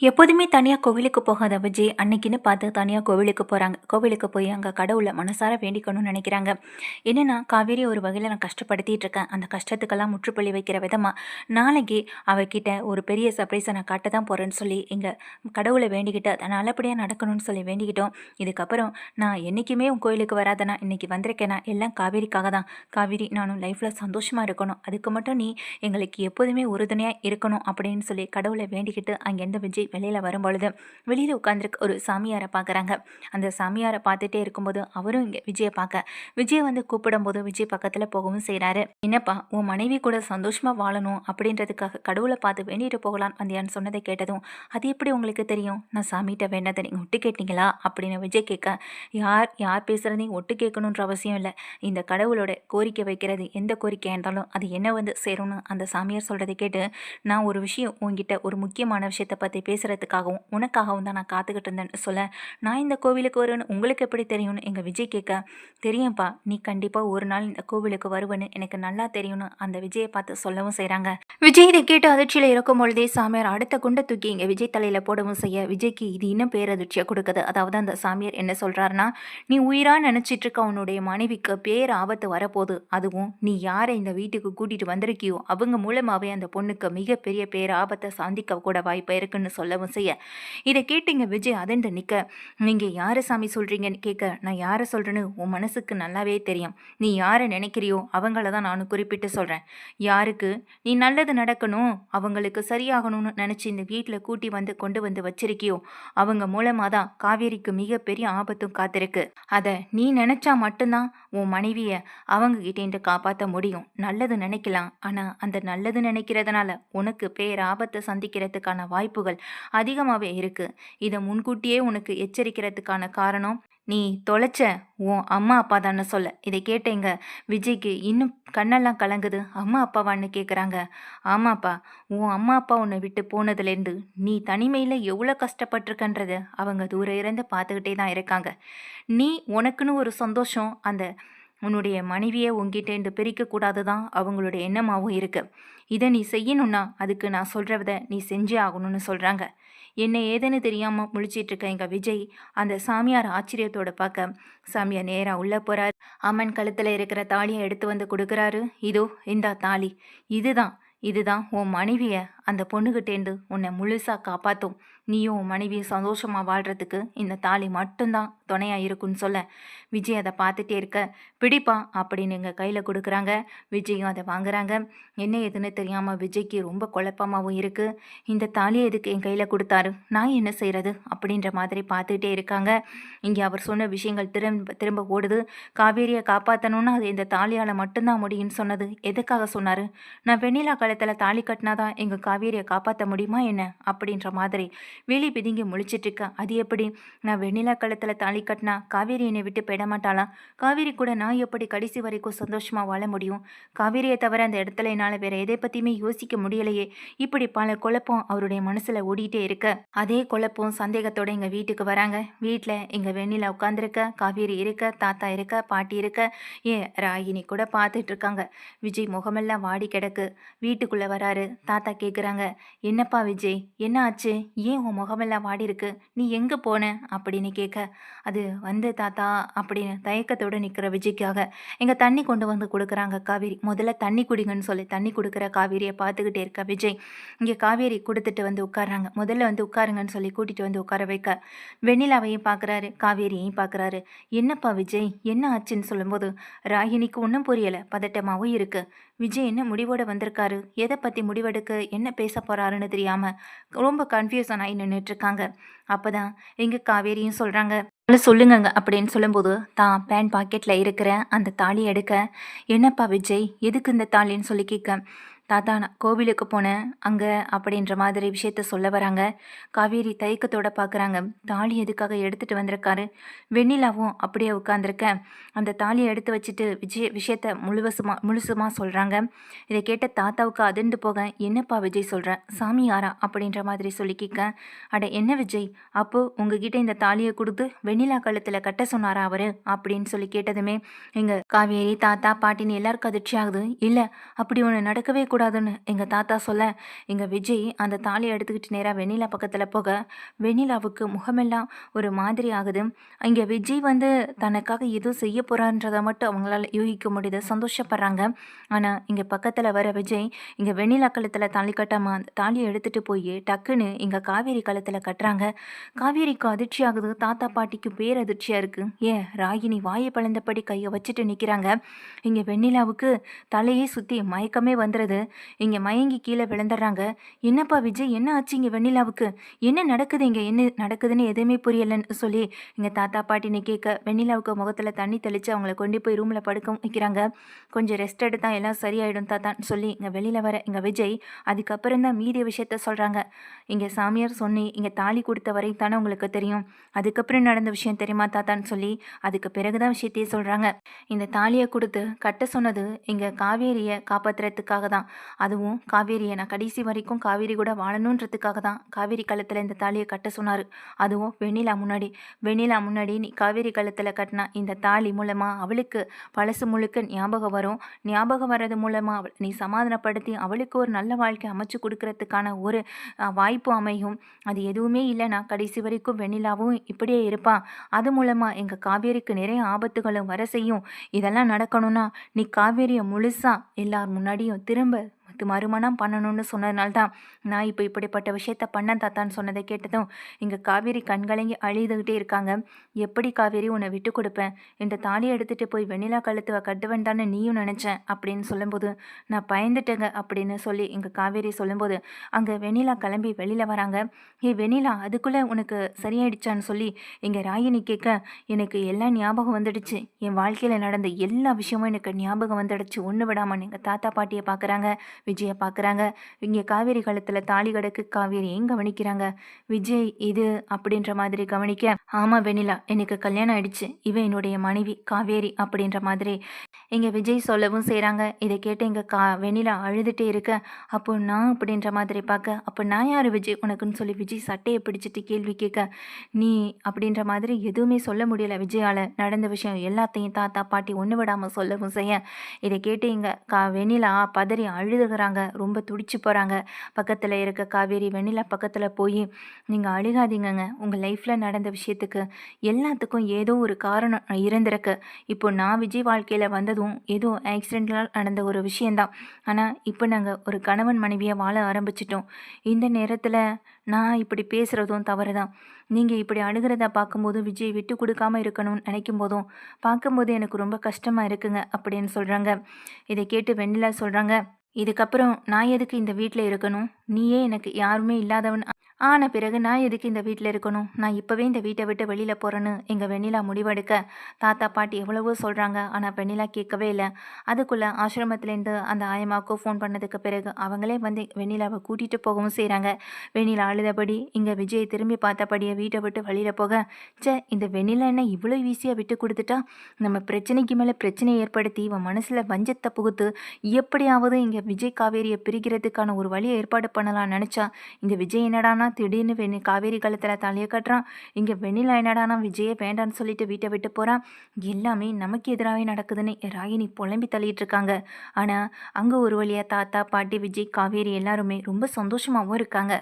எப்போதுமே தனியாக கோவிலுக்கு போகாத விஜய் அன்னைக்குன்னு பார்த்து தனியாக கோவிலுக்கு போகிறாங்க கோவிலுக்கு போய் அங்கே கடவுளை மனசார வேண்டிக்கணும்னு நினைக்கிறாங்க. என்னென்னா காவேரி ஒரு வகையில் நான் கஷ்டப்படுத்திட்டு இருக்கேன். அந்த கஷ்டத்துக்கெல்லாம் முற்றுப்புள்ளி வைக்கிற விதமாக நாளைக்கு அவகிட்ட ஒரு பெரிய சர்ப்ரைஸை நான் காட்ட தான் போகிறேன்னு சொல்லி எங்கள் கடவுளை வேண்டிக்கிட்டு அதை நல்லபடியாக நடக்கணும்னு சொல்லி வேண்டிக்கிட்டோம். இதுக்கப்புறம் நான் என்றைக்குமே உன் கோயிலுக்கு வராதனா? இன்னைக்கு வந்திருக்கேனா? எல்லாம் காவேரிக்காக தான். காவேரி நானும் லைஃப்பில் சந்தோஷமாக இருக்கணும். அதுக்கு மட்டும் நீ எங்களுக்கு எப்போதுமே உறுதுணையாக இருக்கணும் அப்படின்னு சொல்லி கடவுளை வேண்டிக்கிட்டு அங்கேருந்து விஜய் வெளியில் வரும்பொழுது வெளியில் உட்காந்துருக்கு ஒரு சாமியாரை பார்க்குறாங்க. அந்த சாமியாரை பார்த்துட்டே இருக்கும்போது அவரும் இங்கே விஜயை பார்க்க. விஜய் வந்து கூப்பிடும்போது விஜய் பக்கத்தில் போகவும் செய்கிறாரு என்னப்பா உன் மனைவி கூட சந்தோஷமாக வாழணும் அப்படின்றதுக்காக கடவுளை பார்த்து வேண்டிட்டு போகலாம் வந்தியான்னு சொன்னதை கேட்டதும் அது எப்படி உங்களுக்கு தெரியும்? நான் சாமிகிட்ட வேண்டதை நீங்கள் ஒட்டு கேட்டீங்களா? அப்படின்னு விஜய் கேட்க யார் யார் பேசுகிறதையும் ஒட்டு கேட்கணுன்ற அவசியம் இல்லை. இந்த கடவுளோட கோரிக்கை வைக்கிறது எந்த கோரிக்கை இருந்தாலும் அது என்ன வந்து சேரும்னு அந்த சாமியார் சொல்கிறதை கேட்டு நான் ஒரு விஷயம் உங்ககிட்ட ஒரு முக்கியமான விஷயத்தை பற்றி பேச பேசுகிறதுக்காகவும் உனக்காகவும் தான் நான் காத்துக்கிட்டு இருந்தேன்னு சொல்ல நான் இந்த கோவிலுக்கு வருவேன்னு உங்களுக்கு எப்படி தெரியும்னு எங்கள் விஜய் கேட்க தெரியும்ப்பா நீ கண்டிப்பாக ஒரு நாள் இந்த கோவிலுக்கு வருவேன்னு எனக்கு நல்லா தெரியும்னு அந்த விஜயை பார்த்து சொல்லவும் செய்கிறாங்க விஜய் இதை கேட்டு அதிர்ச்சியில் இருக்கும் பொழுதே சாமியார் அடுத்த குண்டை தூக்கி இங்கே விஜய் தலையில் போடவும் செய்ய விஜய்க்கு இது இன்னும் பேரதிர்ச்சியை கொடுக்குது. அதாவது அந்த சாமியார் என்ன சொல்கிறாருன்னா நீ உயிராக நினச்சிட்டு இருக்க உன்னுடைய மனைவிக்கு பேர் ஆபத்து வரப்போகுது. அதுவும் நீ யாரை இந்த வீட்டுக்கு கூட்டிகிட்டு வந்திருக்கியோ அவங்க மூலமாகவே அந்த பொண்ணுக்கு மிகப்பெரிய பேர் ஆபத்தை சந்திக்க கூட வாய்ப்பு இருக்குன்னு சொல்லவும் செய்ய. இதை கேட்டீங்க விஜய் அதண்டு நிற்க நீங்கள் யாரை சாமி சொல்கிறீங்கன்னு கேட்க நான் யாரை சொல்கிறேன்னு உன் மனசுக்கு நல்லாவே தெரியும். நீ யாரை நினைக்கிறியோ அவங்கள தான் நான் குறிப்பிட்டு சொல்கிறேன் யாருக்கு? நீ நல்லது நடக்கணும். அவங்களுக்கு சரியாகணும்னு நினச்சி இந்த வீட்டில் கூட்டி வந்து கொண்டு வந்து வச்சிருக்கியோ அவங்க மூலமாக தான் காவேரிக்கு மிகப்பெரிய ஆபத்தும் காத்திருக்கு. அதை நீ நினச்சா மட்டும்தான் உன் மனைவியை அவங்க காப்பாற்ற முடியும். நல்லது நினைக்கலாம். ஆனால் அந்த நல்லது நினைக்கிறதுனால உனக்கு பேர் ஆபத்தை சந்திக்கிறதுக்கான வாய்ப்புகள் அதிகமாகவே இருக்குது இதை முன்கூட்டியே உனக்கு எச்சரிக்கிறதுக்கான காரணம் நீ தொலைச்ச உன் அம்மா அப்பா தானே சொல்ல. இதை கேட்டேங்க. விஜய்க்கு இன்னும் கண்ணெல்லாம் கலங்குது. அம்மா அப்பாவான்னு கேட்குறாங்க ஆமாப்பா உன் அம்மா அப்பா உன்னை விட்டு போனதுலேருந்து நீ தனிமையில் எவ்வளோ கஷ்டப்பட்டிருக்கன்றத அவங்க தூரம் இருந்து பார்த்துக்கிட்டே தான் இருக்காங்க. நீ உனக்குன்னு ஒரு சந்தோஷம் அந்த உன்னுடைய மனைவியை உங்ககிட்டேருந்து பிரிக்கக்கூடாது தான் அவங்களுடைய எண்ணமாகவும் இருக்கு. இதை நீ செய்யணும்னா அதுக்கு நான் சொல்கிறத நீ செஞ்சே ஆகணும்னு சொல்கிறாங்க என்ன ஏதுன்னு தெரியாமல் முழிச்சிட்ருக்க எங்கள் விஜய் அந்த சாமியார் ஆச்சரியத்தோட பார்க்க சாமியார் நேராக உள்ளே போகிறார் அம்மன் கழுத்தில் இருக்கிற தாலியை எடுத்து வந்து கொடுக்குறாரு. இதோ இந்தா தாலி. இதுதான் இதுதான் உன் மனைவியை அந்த பொண்ணுகிட்டேந்து உன்னை முழுசாக காப்பாற்றும் நீயும் உன் மனைவியும் சந்தோஷமாக வாழ்கிறதுக்கு இந்த தாலி மட்டும்தான் துணையாக இருக்குன்னு சொல்ல. விஜய் அதை பார்த்துட்டே இருக்க. பிடிப்பா அப்படின்னு எங்கள் கையில் கொடுக்குறாங்க. விஜயும் அதை வாங்குறாங்க. என்ன ஏதுன்னு தெரியாமல் விஜய்க்கு ரொம்ப குழப்பமாகவும் இருக்குது இந்த தாலியை எதுக்கு என் கையில் கொடுத்தாரு? நான் என்ன செய்கிறது அப்படின்ற மாதிரி பார்த்துக்கிட்டே இருக்காங்க. இங்கே அவர் சொன்ன விஷயங்கள் திரும்ப திரும்ப ஓடுது. காவேரியை காப்பாற்றணும்னு அது இந்த தாலியால் மட்டும்தான் முடியும்னு சொன்னது. எதுக்காக சொன்னார்? நான் வெண்ணிலா காலத்தில் தாலி கட்டினாதான் எங்கள் காவேரியை காப்பாற்ற முடியுமா என்ன? அப்படின்ற மாதிரி வெளி பிதுங்கி முழிச்சிட்டு இருக்கேன் அது எப்படி? நான் வெண்ணிலா கழுத்தில் தாலி கட்டினா காவேரி என்னை விட்டு போயிட மாட்டாளாம் காவேரி கூட நான் எப்படி கடைசி வரைக்கும் சந்தோஷமாக வாழ முடியும்? காவேரியை தவிர அந்த இடத்துல என்னால் வேற எதை பற்றியுமே யோசிக்க முடியலையே. இப்படி பல குழப்பம் அவருடைய மனசில் ஓடிட்டே இருக்க. அதே குழப்பம் சந்தேகத்தோட எங்கள் வீட்டுக்கு வராங்க. வீட்டில் எங்கள் வெண்ணிலா உட்காந்துருக்க காவேரி இருக்க தாத்தா இருக்க பாட்டி இருக்க. ஏன் ராகினி கூட பார்த்துட்டு இருக்காங்க. விஜய் முகமெல்லாம் வாடி கிடக்கு. வீட்டுக்குள்ளே வராரு. தாத்தா கேட்குற கேட்குறாங்க என்னப்பா விஜய் என்ன ஆச்சு? ஏன் உன் முகமெல்லாம் வாடி இருக்கு நீ எங்கே போன? அப்படின்னு கேட்க. அது வந்து தாத்தா அப்படின்னு தயக்கத்தோடு நிற்கிற விஜய்க்காக. எங்கள் தண்ணி கொண்டு வந்து கொடுக்குறாங்க காவேரி. முதல்ல தண்ணி குடிங்கன்னு சொல்லி தண்ணி கொடுக்குற காவேரியை பார்த்துக்கிட்டே இருக்க விஜய். இங்கே காவேரி கொடுத்துட்டு வந்து உட்காடுறாங்க முதல்ல வந்து உட்காருங்கன்னு சொல்லி கூட்டிகிட்டு வந்து உட்கார வைக்க. வெண்ணிலாவையும் பார்க்குறாரு காவேரியையும் பார்க்குறாரு. என்னப்பா விஜய் என்ன ஆச்சுன்னு சொல்லும்போது ராகினிக்கு ஒன்றும் புரியலை. பதட்டமாகவும் இருக்குது விஜய் என்ன முடிவோடு வந்திருக்காரு? எதை பற்றி முடிவெடுக்க? என்ன பேச போகிறாருன்னு தெரியாமல் ரொம்ப கன்ஃபியூஷன் ஆகி நின்றுட்டுருக்காங்க அப்போ தான் எங்கள் காவேரியும் சொல்கிறாங்க சொல்லுங்கங்க. அப்படின்னு சொல்லும்போது தான் பேண்ட் பாக்கெட்டில் இருக்கிற அந்த தாலி எடுக்க. என்னப்பா விஜய் எதுக்கு இந்த தாலின்னு சொல்லி கேட்க? தாத்தா நான் கோவிலுக்கு போனேன். அங்கே அப்படின்ற மாதிரி விஷயத்த சொல்ல வராங்க. காவேரி தயக்கத்தோட பார்க்குறாங்க தாலி எதுக்காக எடுத்துகிட்டு வந்திருக்காரு? வெண்ணிலாவும் அப்படியே உட்காந்துருக்கேன் அந்த தாலியை எடுத்து வச்சுட்டு விஜய் விஷயத்த முழுவசுமா முழுசுமாக சொல்கிறாங்க இதை கேட்ட தாத்தாவுக்கு அதிர்ந்து போக என்னப்பா விஜய் சொல்கிறேன் சாமி யாரா? அப்படின்ற மாதிரி சொல்லி கேட்க அட என்ன விஜய்? அப்போது உங்ககிட்ட இந்த தாலியை கொடுத்து வெண்ணிலா கழுத்தில் கட்ட சொன்னாரா அவர்? அப்படின்னு சொல்லி கேட்டதுமே எங்கள் காவேரி தாத்தா பாட்டின்னு எல்லாருக்கும் அதிர்ச்சி ஆகுது இல்லை அப்படி ஒன்று நடக்கவே இருக்கக்கூடாதுன்னு எங்கள் தாத்தா சொல்ல எங்கள் விஜய் அந்த தாலியை எடுத்துக்கிட்டு நேராக வெண்ணிலா பக்கத்தில் போக வெண்ணிலாவுக்கு முகமெல்லாம் ஒரு மாதிரி ஆகுது. இங்கே விஜய் வந்து தனக்காக எதுவும் செய்ய போகிறான்றதை மட்டும் அவங்களால யூகிக்க முடியுது. சந்தோஷப்படுறாங்க. ஆனால் இங்கே பக்கத்தில் வர விஜய் இங்கே வெண்ணிலா கழுத்தில் தாலி கட்டாமல் அந்த தாலியை எடுத்துகிட்டு போய் டக்குன்னு இங்கே காவேரி கழுத்தில் கட்டுறாங்க. காவேரிக்கு அதிர்ச்சி ஆகுது. தாத்தா பாட்டிக்கு பேர் அதிர்ச்சியாக இருக்குது ஏன் ராகினி வாயை பழந்தபடி கையை வச்சுட்டு நிற்கிறாங்க இங்கே வெண்ணிலாவுக்கு தலையே சுற்றி மயக்கமே வந்துடுது இங்கே மயங்கி கீழே விழுந்துடுறாங்க. என்னப்பா விஜய் என்ன ஆச்சு இங்கே வெண்ணிலாவுக்கு? என்ன நடக்குது இங்கே? என்ன நடக்குதுன்னு எதுவுமே புரியலைன்னு சொல்லி இங்கே தாத்தா பாட்டின்னு கேட்க வெண்ணிலாவுக்கு முகத்தில் தண்ணி தெளித்து அவங்கள கொண்டு போய் ரூமில் படுக்க வைக்கிறாங்க. கொஞ்சம் ரெஸ்ட் எடுத்தா எல்லாம் சரியாயிடும் தாத்தான்னு சொல்லி இங்கே வெளியில் வர இங்கே விஜய் அதுக்கப்புறம் தான் மீதிய விஷயத்த சொல்கிறாங்க இங்கே சாமியார் சொன்னி இங்கே தாலி கொடுத்த வரை தானே உங்களுக்கு தெரியும். அதுக்கப்புறம் நடந்த விஷயம் தெரியுமா தாத்தான்னு சொல்லி அதுக்கு பிறகு தான் விஷயத்தையே சொல்கிறாங்க இந்த தாலியை கொடுத்து கட்ட சொன்னது இங்கே காவேரியை காப்பாற்றுறதுக்காக தான் அதுவும் காவேரியை நான் கடைசி வரைக்கும் காவேரி கூட வாழணுன்றதுக்காக தான். காவேரி கழுத்தில் இந்த தாலியை கட்ட சொன்னார். அதுவும் வெண்ணிலா முன்னாடி. வெண்ணிலா முன்னாடி நீ காவேரி கழுத்தில் கட்டினா இந்த தாலி மூலமாக அவளுக்கு பழசு முழுக்க ஞாபகம் வரும். ஞாபகம் வர்றது மூலமாக அவள் நீ சமாதானப்படுத்தி அவளுக்கு ஒரு நல்ல வாழ்க்கை அமைச்சு கொடுக்கறதுக்கான ஒரு வாய்ப்பு அமையும். அது எதுவுமே இல்லைனா கடைசி வரைக்கும் வெண்ணிலாவும் இப்படியே இருப்பான் அது மூலமாக எங்கள் காவேரிக்கு நிறைய ஆபத்துகளும் வர செய்யும் இதெல்லாம் நடக்கணும்னா நீ காவேரியை முழுசாக எல்லார் முன்னாடியும் திரும்ப இது மறுமணம் பண்ணணும்னு சொன்னதுனால தான் நான் இப்போ இப்படிப்பட்ட விஷயத்த பண்ண தாத்தான்னு சொன்னதை கேட்டதும் இங்கே காவேரி கண்கலங்கி அழுதுகிட்டே இருக்காங்க. எப்படி காவேரி உன்னை விட்டு கொடுப்பேன்? இந்த தாலியை எடுத்துகிட்டு போய் வெண்ணிலா கழுத்துவ கட்டுவேன் தானே நீயும் நினச்சேன் அப்படின்னு சொல்லும்போது நான் பயந்துட்டேங்க அப்படின்னு சொல்லி இங்கே காவேரி சொல்லும்போது அங்கே வெண்ணிலா கிளம்பி வெளியில் வராங்க. ஏ வெண்ணிலா அதுக்குள்ளே உனக்கு சரியாயிடுச்சான்னு சொல்லி இங்கே ராயினி கேட்க எனக்கு எல்லாம் ஞாபகம் வந்துடுச்சு. என் வாழ்க்கையில் நடந்த எல்லா விஷயமும் எனக்கு ஞாபகம் வந்துடுச்சு. ஒன்று விடாமல் எங்கள் தாத்தா பாட்டியை பார்க்குறாங்க விஜயை பார்க்குறாங்க இங்கே காவேரி காலத்தில் தாலி கடக்கு காவேரியையும் கவனிக்கிறாங்க? விஜய் இது அப்படின்ற மாதிரி கவனிக்க ஆமாம் வெண்ணிலா எனக்கு கல்யாணம் ஆயிடுச்சு. இவன் என்னுடைய மனைவி காவேரி அப்படின்ற மாதிரி. இங்கே விஜய் சொல்லவும் செய்கிறாங்க இதை கேட்டு இங்கே கா வெண்ணிலா அழுதுகிட்டே இருக்க அப்போ நான் அப்படின்ற மாதிரி பார்க்க அப்போ நான் யார் விஜய்? உனக்குன்னு சொல்லி விஜய் சட்டையை பிடிச்சிட்டு கேள்வி கேட்க நீ அப்படின்ற மாதிரி எதுவுமே சொல்ல முடியல விஜயால். நடந்த விஷயம் எல்லாத்தையும் தாத்தா பாட்டி ஒன்று விடாமல் சொல்லவும் செய்ய. இதை கேட்டு இங்கே கா வெண்ணிலா பதறி அழுதுகிறாங்க ரொம்ப துடிச்சு போகிறாங்க பக்கத்தில் இருக்க காவேரி வெண்ணிலா பக்கத்தில் போய் நீங்கள் அழுகாதீங்கங்க. உங்கள் லைஃப்பில் நடந்த விஷயத்துக்கு எல்லாத்துக்கும் ஏதோ ஒரு காரணம் இருந்திருக்கு. இப்போ நான் விஜய் வாழ்க்கையில் வந்ததும் ஏதோ ஆக்சிடென்டலாக நடந்த ஒரு விஷயந்தான் ஆனால் இப்போ நாங்கள் ஒரு கணவன் மனைவியை வாழ ஆரம்பிச்சிட்டோம். இந்த நேரத்தில் நான் இப்படி பேசுகிறதும் தவறு தான் நீங்கள் இப்படி அழுகிறத பார்க்கும்போது விஜய் விட்டு கொடுக்காம இருக்கணும்னு நினைக்கும் போதும் பார்க்கும்போது எனக்கு ரொம்ப கஷ்டமாக இருக்குங்க. அப்படின்னு சொல்கிறாங்க இதை கேட்டு வெண்ணிலா சொல்கிறாங்க இதுக்கப்புறம் நான் எதுக்கு இந்த வீட்டில் இருக்கணும்? நீயே எனக்கு யாருமே இல்லாதவன். ஆன பிறகு நான் எதுக்கு இந்த வீட்டில் இருக்கணும்? நான் இப்போவே இந்த வீட்டை விட்டு வெளியில் போகிறேன்னு எங்கள் வெண்ணிலா முடிவெடுக்க. தாத்தா பாட்டி எவ்வளவோ சொல்கிறாங்க ஆனால் வெண்ணிலா கேட்கவே இல்லை. அதுக்குள்ளே ஆசிரமத்துலேருந்து அந்த ஆயமாக்கோ ஃபோன் பண்ணதுக்கு பிறகு அவங்களே வந்து வெண்ணிலாவை கூட்டிகிட்டு போகவும் செய்கிறாங்க வெண்ணிலா அழுதபடி இங்கே விஜய் திரும்பி பார்த்தபடியே வீட்டை விட்டு வெளியில் போக ச்சே இந்த வெண்ணிலா என்ன இவ்வளோ ஈஸியாக விட்டு கொடுத்துட்டா? நம்ம பிரச்சனைக்கு மேலே பிரச்சனையை ஏற்படுத்தி இவன் மனசில் வஞ்சத்தை புகுத்து எப்படியாவது இங்கே விஜய் காவேரியை பிரிக்கிறதுக்கான ஒரு வழியை ஏற்பாடு பண்ணலாம்னு நினச்சா இந்த விஜய் என்னடானா திடீர்னு வெண்ணி காவேரி காலத்தில் தலையை கட்டுறான். இங்கே வெண்ணிலா என்னடானா விஜயே வேண்டான்னு சொல்லிட்டு வீட்டை விட்டு போகிறான் எல்லாமே நமக்கு எதிராகவே நடக்குதுன்னு ராகினி புலம்பி தள்ளிட்டு இருக்காங்க. ஆனால் அங்கே ஒரு வழியாக தாத்தா பாட்டி விஜய் காவேரி எல்லாருமே ரொம்ப சந்தோஷமாகவும் இருக்காங்க.